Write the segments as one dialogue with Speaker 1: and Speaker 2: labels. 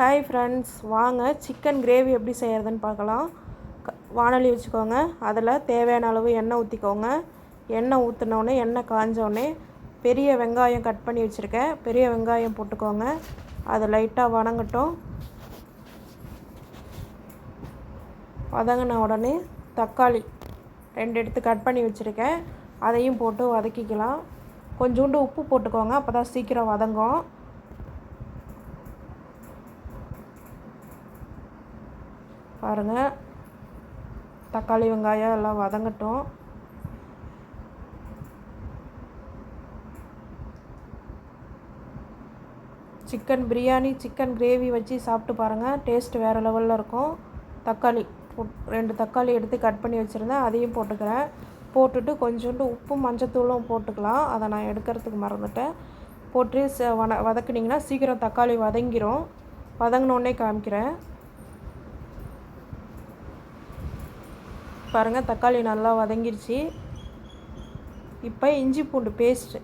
Speaker 1: Hi friends வாங்க chicken gravy எப்படி செய்கிறதுன்னு பார்க்கலாம். க வானொலி வச்சுக்கோங்க. அதில் தேவையான அளவு எண்ணெய் ஊற்றிக்கோங்க எண்ணெய் ஊற்றினோடனே எண்ணெய் காஞ்சோடனே பெரிய வெங்காயம் கட் பண்ணி வச்சுருக்கேன். பெரிய வெங்காயம் போட்டுக்கோங்க. அது லைட்டாக வணங்கட்டும். வதங்கின உடனே தக்காளி ரெண்டு எடுத்து கட் பண்ணி வச்சுருக்கேன். அதையும் போட்டு வதக்கிக்கலாம். கொஞ்சோண்டு உப்பு போட்டுக்கோங்க. அப்போ தான் சீக்கிரம் வதங்கும். பாருங்கள் தக்காளி வெங்காயம் எல்லாம் வதங்கட்டும். சிக்கன் பிரியாணி சிக்கன் கிரேவி வச்சு சாப்பிட்டு பாருங்கள் டேஸ்ட் வேறு லெவலில் இருக்கும். தக்காளி ரெண்டு தக்காளி எடுத்து கட் பண்ணி வச்சுருந்தேன். அதையும் போட்டுக்கிறேன். போட்டுட்டு கொஞ்சோண்டு உப்பும் மஞ்சத்தூளும் போட்டுக்கலாம். அதை நான் எடுக்கிறதுக்கு மறந்துட்டேன். போட்டு ச வன வதக்குனிங்கன்னா சீக்கிரம் தக்காளி வதங்கிரும். வதங்கினோடனே காமிக்கிறேன். பாருங்கள் தக்காளி நல்லா வதங்கிடுச்சு இப்போ இஞ்சி பூண்டு பேஸ்ட்டு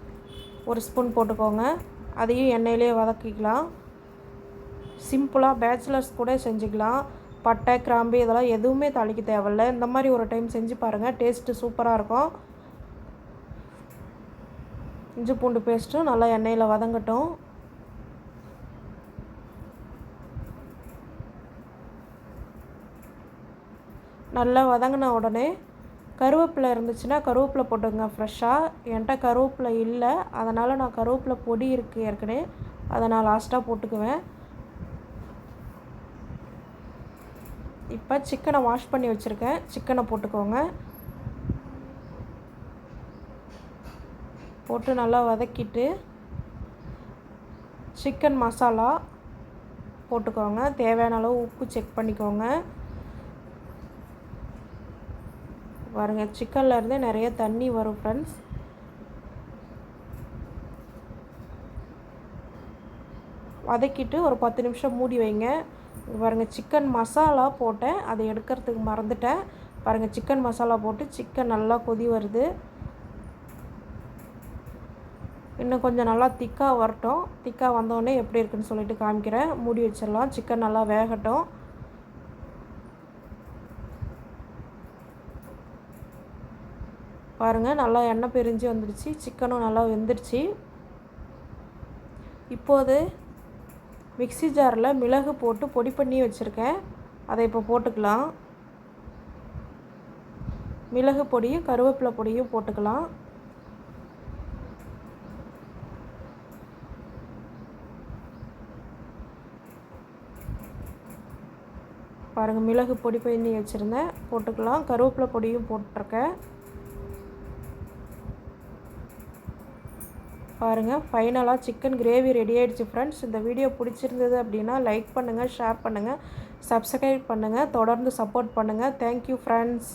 Speaker 1: ஒரு ஸ்பூன் போட்டுக்கோங்க. அதையும் எண்ணெயிலே வதக்கிக்கலாம். சிம்பிளாக பேச்சுலர்ஸ் கூட செஞ்சுக்கலாம். பட்டை கிராம்பு இதெல்லாம் எதுவுமே தாளிக்க தேவையில்ல. இந்த மாதிரி ஒரு டைம் செஞ்சு பாருங்கள் டேஸ்ட்டு சூப்பராக இருக்கும். இஞ்சி பூண்டு பேஸ்ட்டும் நல்லா எண்ணெயில் வதங்கட்டும். நல்லா வதங்கின உடனே கருவேப்பிலை இருந்துச்சுன்னா கருவேப்பிலை போட்டுங்க ஃப்ரெஷ்ஷாக என்கிட்ட கருவேப்பிலை இல்லை. அதனால் நான் கருவேப்பிலை பொடி இருக்குது ஏற்கனவே. அதை நான் லாஸ்ட்டாக போட்டுக்குவேன். இப்போ சிக்கனை வாஷ் பண்ணி வச்சுருக்கேன். சிக்கனை போட்டுக்கோங்க. போட்டு நல்லா வதக்கிட்டு சிக்கன் மசாலா போட்டுக்கோங்க. தேவையான அளவு உப்பு செக் பண்ணிக்கோங்க. பாருங்கள் சிக்கன்லேருந்தே நிறைய தண்ணி வரும் ஃப்ரெண்ட்ஸ் வதக்கிட்டு ஒரு பத்து நிமிஷம் மூடி வைங்க. பாருங்கள் சிக்கன் மசாலா போட்டேன். அதை எடுக்கிறதுக்கு மறந்துட்டேன். பாருங்கள் சிக்கன் மசாலா போட்டு சிக்கன் நல்லா கொதி வருது. இன்னும் கொஞ்சம் நல்லா திக்காக வரட்டும். திக்காக வந்தோடனே எப்படி இருக்குன்னு சொல்லிட்டு காமிக்கிறேன். மூடி வச்சிடலாம். சிக்கன் நல்லா வேகட்டும். பாருங்கள் நல்லா எண்ணெய் பிரிஞ்சு வந்துடுச்சு. சிக்கனும் நல்லா வெந்துடுச்சு. இப்போது மிக்சி ஜாரில் மிளகு போட்டு பொடி பண்ணி வச்சுருக்கேன். அதை இப்போ போட்டுக்கலாம். மிளகு பொடியும் கருவேப்பிலை பொடியும் போட்டுக்கலாம். பாருங்கள் மிளகு பொடி பண்ணி வச்சுருந்தேன். போட்டுக்கலாம். கருவேப்பிலை பொடியும் போட்டிருக்கேன். பாருங்கள் ஃபைனலாக சிக்கன் கிரேவி ரெடி ஆகிடுச்சு ஃப்ரெண்ட்ஸ் இந்த வீடியோ பிடிச்சிருந்தது அப்படின்னா லைக் பண்ணுங்கள் ஷேர் பண்ணுங்கள் சப்ஸ்கிரைப் பண்ணுங்கள் தொடர்ந்து சப்போர்ட் பண்ணுங்கள் தேங்க்யூ ஃப்ரெண்ட்ஸ்